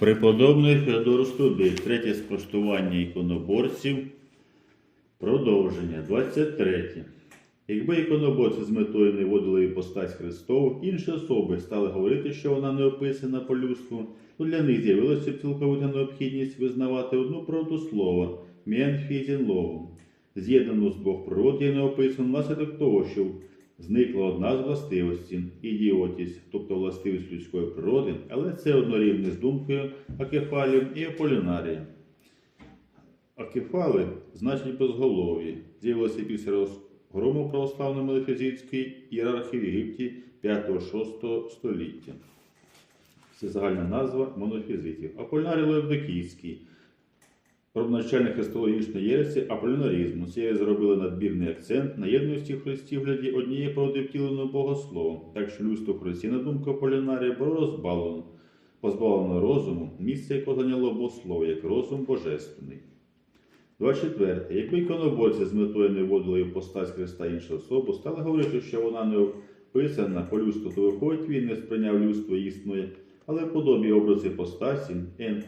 Преподобний Феодор Студик, третє спростування іконоборців. Продовження. 23. Якби іконоборці з метою не водили іпостась Христову, інші особи стали говорити, що вона не описана по людству, то для них з'явилася цілковита необхідність визнавати одну правду слова Мєнфізін Логом. З'єднану з двох природ є неописано внаслідок того, що зникла одна з властивостей ідіотість, тобто властивість людської природи, але це однорівне з думкою Акефалів і Аполінарія. Акефали значить безголові, з'явилися після розгрому православної мелефізитської ієрархії в Єгипті 5-6 століття. Це загальна назва монофізитів. Аполінарій Левдокійський, родоначальник христологічної єресі аполінарізму. Цією зробили надбірний акцент на єдності в Христі в гляді однієї правди втіленого Богословом, так що людство Христі, на думку Аполінарія, було розбавлено, позбавлено розуму, місце якого зайняло богослово, як розум божественний. 24. Якби іконоборці з метою не вводили постать Христа іншу особу, стали говорити, що вона не описана по людству, то виходить, він не сприйняв людство істиною, але в подобі образи постасі, ен,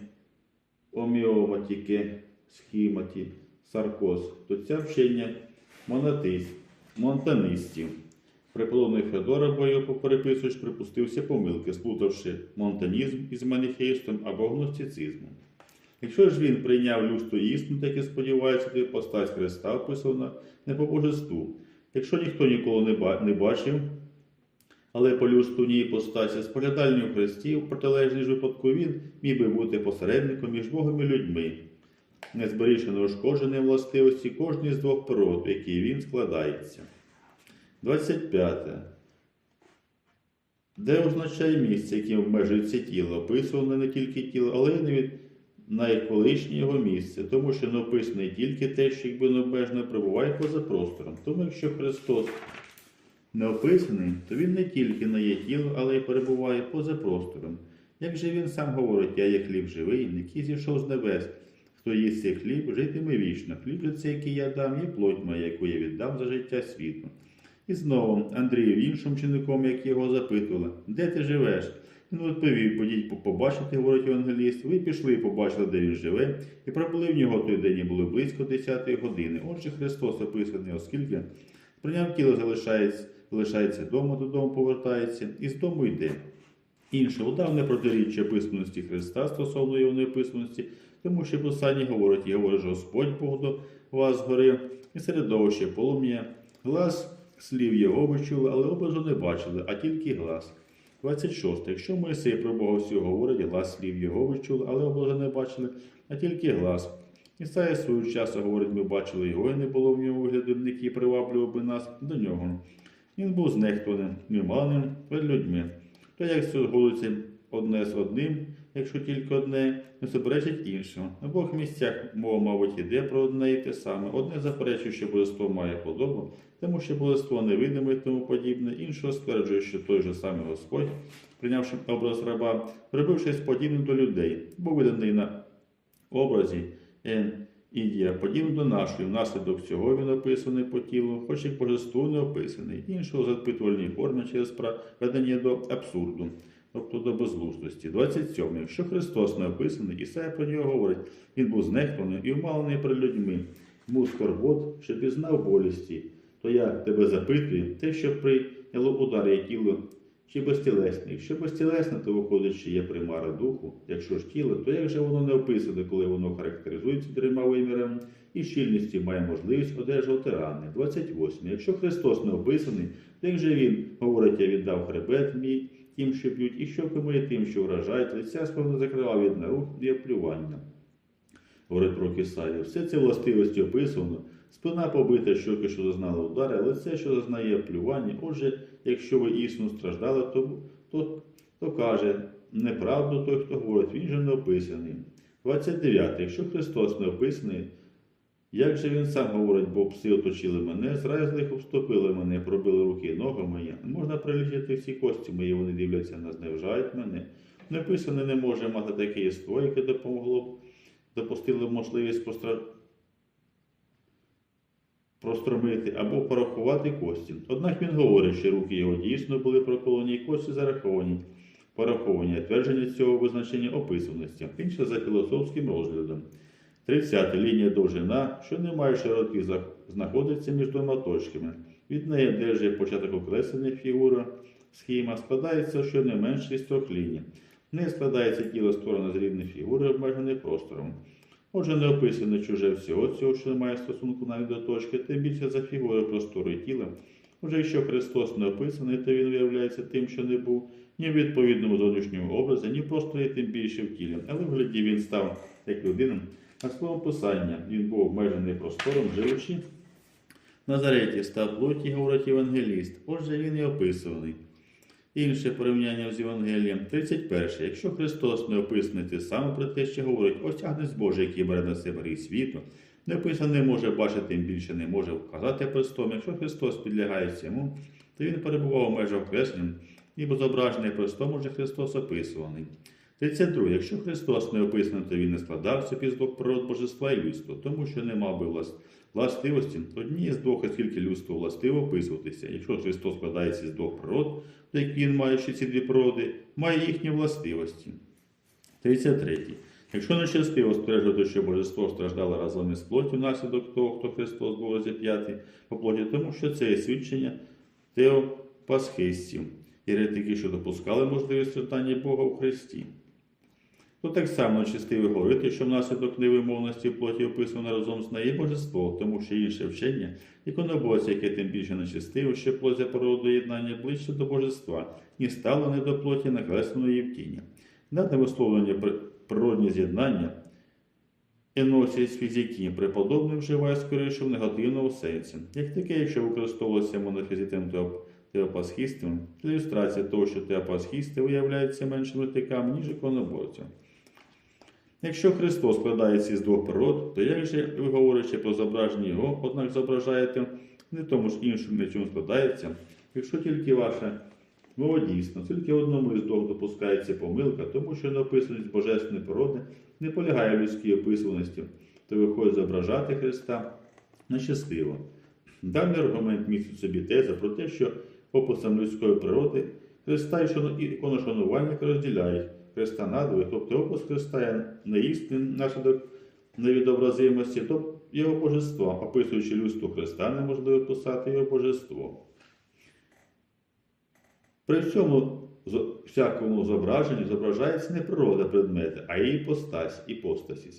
оміоматіки, схіматі, саркоз, то ця вчення монатист, монтанистів. Преподобний Федора бою переписуєш, припустився помилки, сплутавши монтанізм із маніхейством або гностицизмом. Якщо ж він прийняв людство істину, так і сподівається, то постать Христа описана не по божеству. Якщо ніхто ніколи не бачив, але по людству ній постаті споглядальні в Христі, в протилежній ж випадку він міг би бути посередником між Богом і людьми, не зберігши неушкоджені властивості кожної з двох природ, в якій він складається. 25. Де означає місце, яким обмежується тіло, описуване не тільки тіло, але й навіть найколишнє його місце, тому що не описане тільки те, що якби не обмежено перебуває поза простором. Тому якщо Христос не описаний, то він не тільки не є тіло, але й перебуває поза простором. Як же він сам говорить, я є хліб живий, який зійшов з небес. Хто їсть цей хліб, житиме вічно. Хліб же цей, який я дам, є плоть моя, яку я віддам за життя світу. І знову Андрію іншим чинником, як його запитували, де ти живеш? Він відповів, подіть побачити, говорить евангеліст. Ви пішли і побачили, де він живе, і пробули в нього той день і були близько 10 години. Отже, Христос описаний, оскільки прийняв тіло залишається, залишається вдома, додому повертається, і з дому йде. Інше удавне протиріччя писаності Христа стосовно його неписаності, тому що Писання говорить, і говорить, Господь Бог до вас згорив, і середовище полум'я, глас слів його ви чули, але образу не бачили, а тільки глас. 26. Якщо Моїсей про Бога всього говорить, глас слів його ви чули, але образу не бачили, а тільки глас. Ісая свою часу говорить, ми бачили його, і не було в ньому вигляду, який приваблював би нас до нього. Він був знехтуваним, немалим перед людьми. То як згодиться одне з одним, якщо тільки одне, не суперечить іншому. На обох місцях мова, мабуть, іде про одне і те саме. Одне заперечує, що божество має подобу, тому що божество невидиме і тому подібне, іншого стверджує, що той же самий Господь, прийнявши образ раба, робившись подібним до людей, був виданий на образі Ен Індія, подібний до нашої, внаслідок цього він описаний по тілу, хоч і божеству не описаний, іншого запитувальній формі через проведення до абсурду, тобто до безглуздості. 27. Якщо Христос не описаний, Ісая про нього говорить, він був знехтуваний і умалений перед людьми, був скорбот, що пізнав болісті, то я тебе запитую, те, що прийняло удар є тіло чи безтілесне. Якщо безтілесне, то виходить, що є примара духу. Якщо ж тіло, то як же воно не описане, коли воно характеризується трьома вимірами і щільністю має можливість одержувати рани. 28. Якщо Христос не описаний, то як же він говорить, я віддав хребет мій тим, що б'ють, і щоки мої тим, що вражають, лиця сповно закрила від нарух і оплювання. Говорить про Кисаю. Все це властивості описано. Спина побита, щоки, що зазнали удари, лице, що зазнає плювання. Отже, якщо ви існо страждали, то, то, то каже неправду той, хто говорить, він же не описаний. 29. Якщо Христос не описаний, як же він сам говорить, бо пси оточили мене, зрай з них вступили мене, пробили руки і ноги мої. Можна прилічити всі кості мої, вони дивляться на зневажають мене. Неписане не може мати таке єство, яке допомогло б, допустило можливість постра... простромити або порахувати кості. Однак він говорить, що руки його дійсно були проколені і кості зараховані. пораховування і твердження цього визначення описаності, інше за філософським розглядом. 30. Лінія довжина, що не має широти, знаходиться між двома точками. Від неї держить початок окреслення фігура, схема складається щонайменше з трьох ліній. Неї складається тіло створено з рівних фігури, обмежене простором. Отже, не описане чуже всього цього, що не має стосунку навіть до точки, тим більше за фігурою простору і тіла. Отже, якщо Христос не описаний, то він виявляється тим, що не був ні в відповідному зовнішньому образі, ні просто і тим більше в тілі. Але в гляді він став як людина, а словом писання він був обмежений простором, живучи. В Назареті став плоті, говорить євангеліст. Отже, він і описуваний. Інше порівняння з Євангелієм 31. Якщо Христос не описаний те саме про те, що говорить, ось агнець Божий, який бере на себе гріх світу, не описаний не може бачити, тим більше не може вказати престом. Якщо Христос підлягає цьому, то він перебував у межах окреслень, ніби зображений престом, уже Христос описуваний. 32. Якщо Христос не описаний, то він не складався двох природ божества і людства, тому що не мав би влас- властивості однієї з двох, оскільки людство властиво описуватися. Якщо Христос складається з двох природ, то як він, маючи ці дві природи, має їхні властивості. 33. Якщо нещастиво стверджувати, що божество страждало разом із плоттю внаслідок того, хто Христос був розіп'ятий по плоті, тому що це є свідчення теопасхистів, єретики, що допускали можливість страждання Бога у Христі. То так само нечистиво говорити, що внаслідок невимовності в плоті описано разом з нею божество, тому що інше вчення, іконоборці, яке тим більше нечистиво, що плоть за породу єднання ближче до божества, і стало не до плоті накресленої в тіні. Дане висловлення природні з'єднання еносість фізики преподобний вживає скоріше в негативному сенсі. Як таке, якщо використовувалося монофізитем теоп- теопасхістом, для ілюстрації того, що теопасхісти виявляються меншими тиками, ніж іконоборця. Якщо Христос складається із двох природ, то як же ви говорите про зображення Його, однак зображаєте? Не тому ж іншому, на чому складається, якщо тільки ваша мова дійсна, тільки одному із двох допускається помилка, тому що написаність божественної природи не полягає в людській описуваності, то виходить зображати Христа нещастиво. Даний аргумент містить собі теза про те, що описом людської природи Христа і шану- розділяють Христа надвоє, тобто опис Христа є неістин наслідок невідобразимості, тобто його божества, описуючи людство Христа, неможливо писати його божество. При цьому всякому зображенні зображається не природа предмета, а її постась,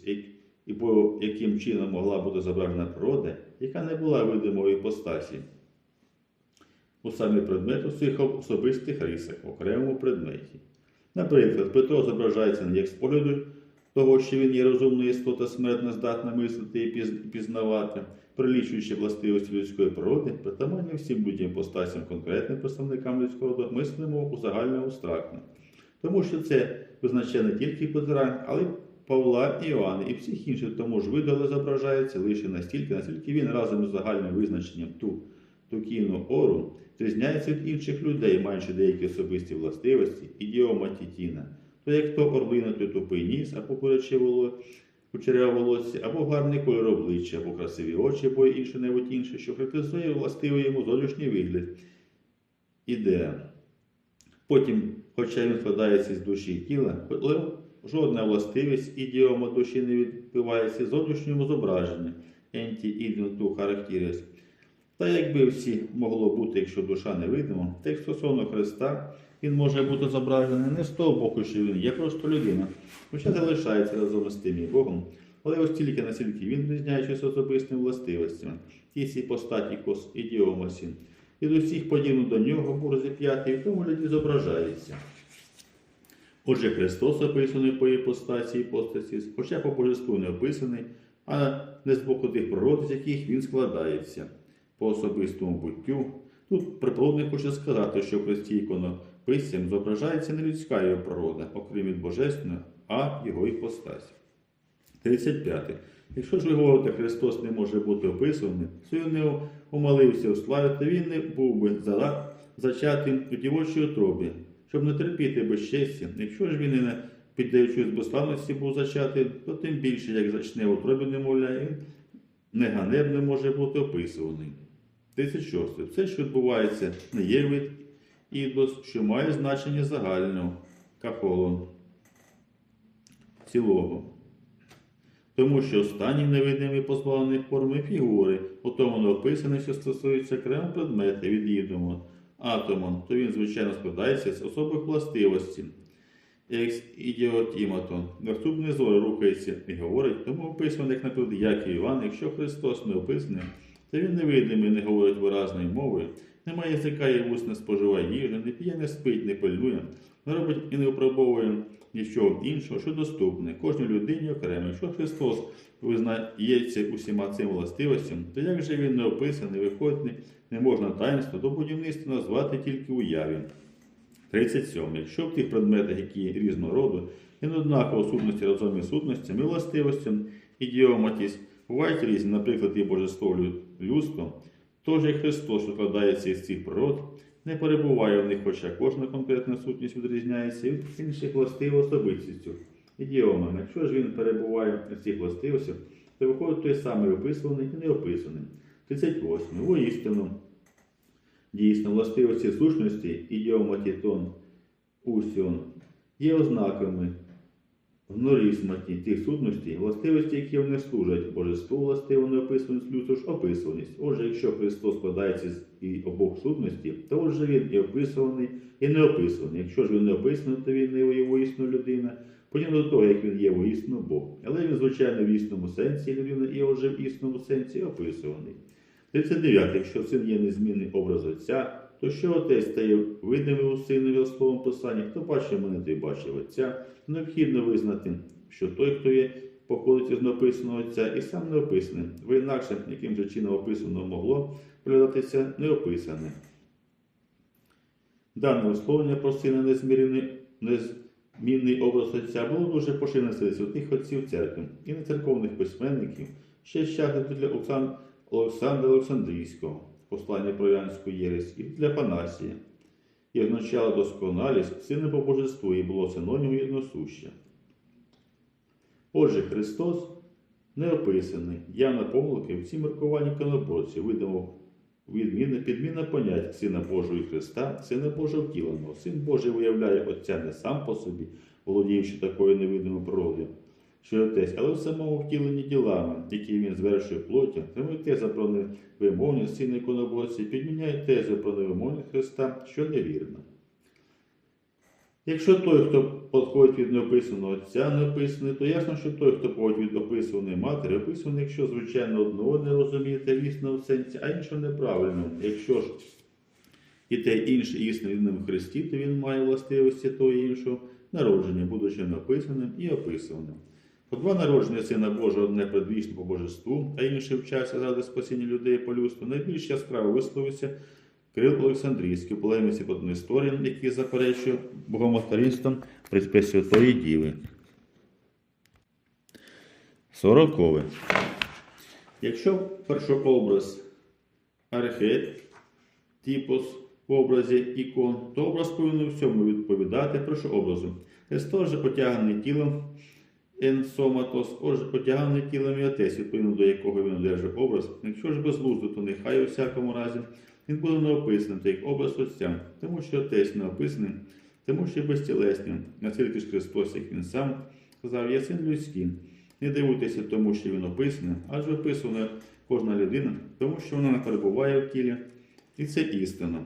і, і по яким чином могла бути зображена природа, яка не була видимою іпостасі у самі предмет у своїх особистих рисах, в окремому предметі. Наприклад, Петро зображається як з погляду того, що він є розумною істота смертна, здатна мислити і пізнавати, прилічуючи властивості людської природи, притаманні всім людям постасям конкретним представникам людського роду, мислимо у загальному абстрактно. Тому що це визначає не тільки Петра, але й Павла і Іоанна, і всіх інших тому ж виду, але зображається лише настільки, наскільки він разом із загальним визначенням ту, тукіну ору відрізняється від інших людей, маючи деякі особисті властивості, ідіома тітіна. То як то орлина, то тупий ніс, або куряче воло, кучеряве волосся, або гарний кольор обличчя, або красиві очі, або інше небудь інше, що характеризує властивий йому зовнішній вигляд. Ідея. Потім, хоча він складається з душі і тіла, жодна властивість ідіома душі не відбивається зовнішньому зображенню ентііденту характерис. Та якби всі могло бути, якщо душа невидима, так стосовно Христа він може бути зображений не з того боку, що він є просто людина, хоча залишається разом з тим і Богом, але ось тільки настільки він, відрізняючись особистими властивостями, тісі постаті кос ідіомасі, і до всіх подібно до нього був розіп'ятий, в тому люди зображається. Отже, Христос описаний по іпостасі і постаті, хоча по божеству не описаний, а не з боку тих природ, з яких він складається по особистому буттю. Тут приплодник хоче сказати, що в Христі іконописцям зображається не людська його природа, окрім від божественної, а його іпостась. 35. Якщо ж ви говорите, Христос не може бути описаний, не умолився у славі, то він не був би зачатим у дівочій утробі, щоб не терпіти безчестя. Якщо ж він і не піддаючись безславності був зачатий, то тим більше, як зачне у утробі немовля, він неганебно може бути описуваний. 36. Все, що відбувається, не є вид ідос, що має значення загального. кафолон цілого. Тому що останній невидимий позбавлений форми фігури, у тому не описане, що стосується окремого предмета від'єднаного атомом, то він, звичайно, складається з особих властивостей. Екс ідіотіматон. Наступний зору рухається і говорить, тому описаний, наприклад, як і Іван, якщо Христос не описаний, то він невидимий, не говорить виразною мовою, не має язика і вуст, не споживає їжі, не п'є, не спить, не пильнує, не робить і не випробовує нічого іншого, що доступне кожній людині окремо. Якщо Христос визнається усіма цими властивостями, то як же він не описаний, виходить, не- можна таїнство до будівництва назвати тільки уяві. 37. Якщо в тих предметах, які різного роду, і не однаково сутності разом із сутностями властивостям, ідіоматість, бувають різні, наприклад, і божество людство, тож як Христос, що складається із цих природ, не перебуває в них, хоча кожна конкретна сутність відрізняється від інших властив особистістю, ідіомами. Якщо ж він перебуває в цих властивостях, то виходить той самий описуваний і неописаний. 38. Воістину. Дійсно, властивості сущності ідіоматітон усіон є ознаками в норісматі тих сутностей, властивості, які вони служать божеству, властиво неописаність, людству ж описуваність. Отже, якщо Христос складається з і обох сутностей, то отже він і описуваний, і не описаний. Якщо ж він не описаний, то він не є воїсну людина, подібно до того, як він є воїсну Бог. Але він, звичайно, в існому сенсі людина, і отже в існому сенсі описуваний. 39. Якщо син є незмінний образ Отця, то що отець стає видимим у синові словом писанні, хто бачив мене, той бачив Отця. Необхідно визнати, що той, хто є, походить із написаного Отця, і сам не описаний, бо інакше, яким же чином описано могло виглядатися неописане. Дане висловлення про сина незмірений, незмінний образ Отця було дуже поширене серед святих отців церкви і нецерковних письменників, ще часу для Олександра Олександрійського, послання про Янську єресь, і для Панасія, і означало досконалість сина по божеству і було синонімом єдносуще. Отже, Христос не описаний, явна помилки в цій міркуванні коноборці видимо відміна, підміна понять Сина Божого і Христа, Сина Божого втіленого. Син Божий виявляє Отця не сам по собі, володіючи такою невидимою природою, що отець, але в самому втіленні ділами, які він звершує плоття, й теза про невимовність сина іконоборці підміняє тезу про невимовність Христа, що невірна. Якщо той, хто походить від неописаного отця, не описаний, то ясно, що той, хто походить від описаної матері, описаний, якщо, звичайно, одного не розумієте в сенсі, а іншого неправильно. Якщо ж і те інше існо в Христі, то він має властивості того іншого народження, будучи написаним і описаним. По два народження Сина Божого одне предвічне по божеству, а інше в часі заради спасіння людей по людству, найбільш яскраво висловився Кирил Олександрійський у полеміці по історіям, які заперечує богоматеринством при Пресвятої Діви. Сорокове. Якщо першообраз архет, типос в образі ікон, то образ повинен всьому відповідати першообразу. Христос же потягнений тілом енсоматос, тілом і отець, відповідно до якого він одержав образ. Якщо ж безглуздо, то нехай у всякому разі він буде не описаний, так як образ Отця, тому що Отець не описаний, тому що безтілесний, наскільки ж Христос, як Він сам сказав, є син людський. Не дивуйтеся тому, що він описаний, адже описана кожна людина, тому що вона не перебуває в тілі, і це істина.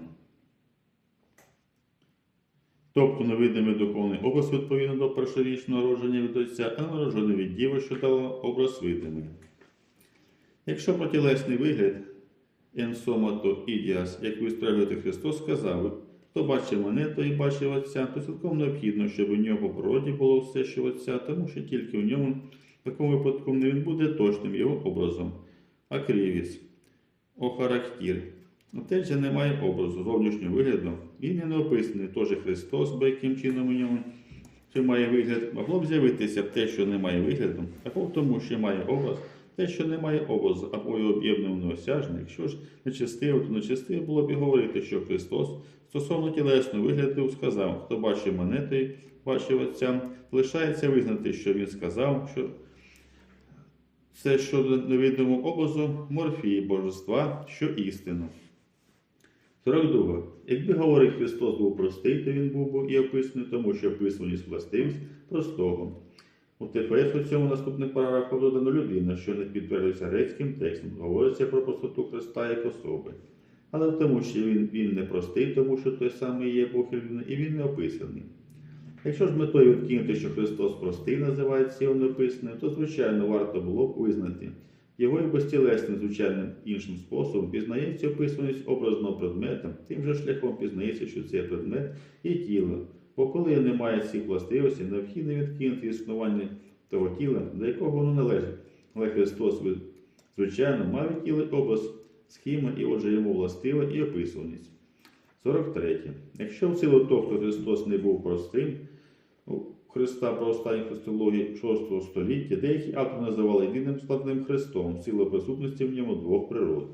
Тобто невидимий духовний образ відповідно до першорічного народження від Отця, а народжений від Діви, що дала образ видимий. Якщо протилесний вигляд енсомато ідіас, як вистрелювати Христос сказав, хто бачив мене, той і бачив Отця, то цілком необхідно, щоб у нього по природі було все, що Отця, тому що тільки в ньому, в такому випадку, не він буде точним його образом. Акрівіс, охарактір. Отець же не має образу зовнішнього вигляду, він не описаний теж Христос, бо яким чином у ньому що має вигляд, могло б з'явитися те, що не має вигляду, або в тому, що має образ, те, що не має образу, або його об'ємно неосяжне. Якщо ж нечестиво, то нечестиво було б і говорити, що Христос стосовно тілесного вигляду сказав, хто бачив мене, той бачив Отця, лишається визнати, що він сказав, що це щодо невидимого образу морфії божества, що істину. 42. Якби говорить Христос був простий, то він був би і описаний, тому що описуваність властивість простого. У ТФС у цьому наступних параграфах додано людина, що не підтверджується грецьким текстом, говориться про простоту Христа як особи. Але в тому, що він, він не простий, тому що той самий є Бог і людина, і він не описаний. Якщо ж метою відкинути, що Христос простий називається його неописаним, то звичайно варто було б визнати. Його і безтілесним звичайним іншим способом пізнається описуваність образного предмета, тим же шляхом пізнається, що цей предмет є тіло. Бо коли немає цих властивостей, необхідно відкинути існування того тіла, до якого воно належить. Але Христос, ви- звичайно, має тіло образ схема, і отже йому властива і описуваність. 43. Якщо в силу того, хто Христос не був простим, Христа про останню христології 6 століття, деякі автори називали єдиним складним Христом в силу присутності в ньому двох природ.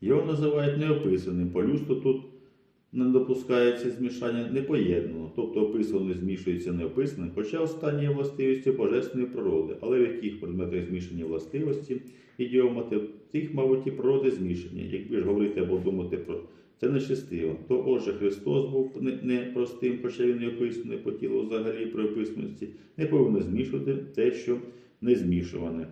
Його називають неописаним, по люсту тут не допускається змішання непоєднано, тобто описане змішується неописаним, хоча останні є властивості божественної природи, але в яких предметах змішані властивості ідіомати, тих, мабуть, і природи змішані. Якби ж говорити або думати про це нечестиво, то отже Христос був не, не хоча він не описаний по тілу взагалі при описаності, не повинен змішувати те, що не змішуване.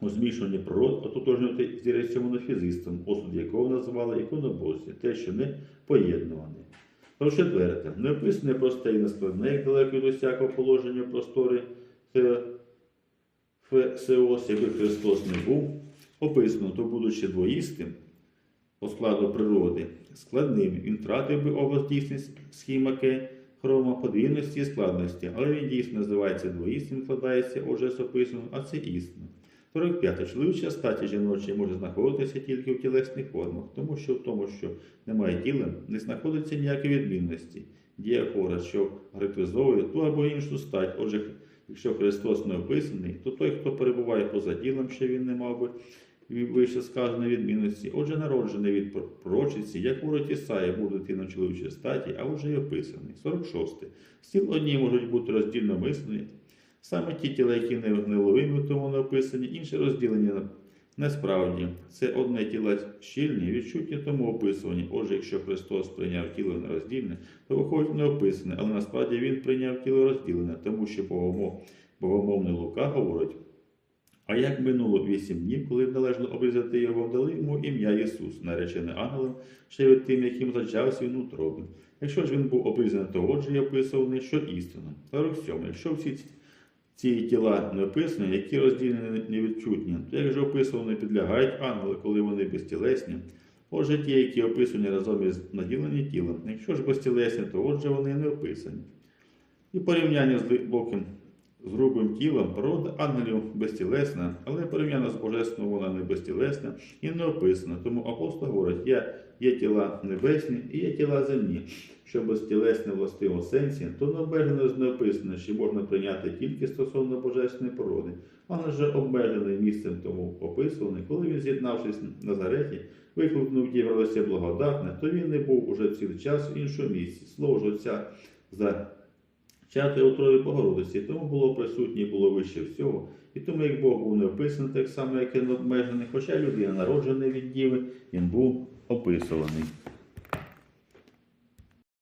У змішуванні природ ототожнювати зіреться монофізистом, осуд якого називали іконоборці, те, що не поєднуване. Про четверте, неописане просте і нескладне, як далеко від усякого положення Фе- Фесеос, якби Христос не був, описано, то будучи двоїстим складу природи, складним, він втратив би образ дійсність схімаке, хрома подвійності і складності, але він дійсно називається двоїстим, складається уже з описаного, а це істина. 45. Чоловіча статі жіночої може знаходитися тільки в тілесних формах, тому що в тому, що немає тіла, не знаходиться ніякої відмінності. Дія хора, що характеризовує ту або іншу стать. Отже, якщо Христос не описаний, то той, хто перебуває поза тілом, ще він не мав би вище сказаної відмінності, отже, народжений від про- пророчиці, як говорить Ісая, був дитина чоловічої статі, а вже й описаний. 46. Стіл одні можуть бути роздільно мислені, Саме ті тіла, які не невловимі, тому не описані, інші розділені несправді. Це одне тіла щільні, відчутні, тому описані. Отже, якщо Христос прийняв тіло нероздільне, то виходить не описане, але насправді Він прийняв тіло розділене, тому що богомовний Лука говорить. А як минуло вісім днів, коли належало обрізати його, дали йому ім'я Ісус, наречене ангелом, ще від тим, яким зачався він утробі. Якщо ж він був обрізаний, то отже й описуваний, що істина. 47. Якщо всі ці тіла не описані, які розділені невідчутні, то як же описувані підлягають ангели, коли вони безтілесні. Отже, ті, які описані разом із наділені тілом. Якщо ж безтілесні, то отже вони не описані. І порівняння з глибоким, з грубим тілом природа ангелів безтілесна, але порівняно з божественною вона не безтілесна і не описана. Тому апостол говорить, є, є тіла небесні і є тіла земні що безтілесне в властивому сенсі, то необмежено з неописане, що можна прийняти тільки стосовно божественної породи, але же обмежений місцем тому описуваний, коли він, з'єднавшись в Назареті, викликнув діялося благодатне, то він не був уже цілий час в іншому місці. Слово ж отця за чати утрові Богородиці, тому було присутнє було вище всього. І тому, як Бог був не описаний, так само, як і обмежений, хоча людина народжена від діви, він був описуваний.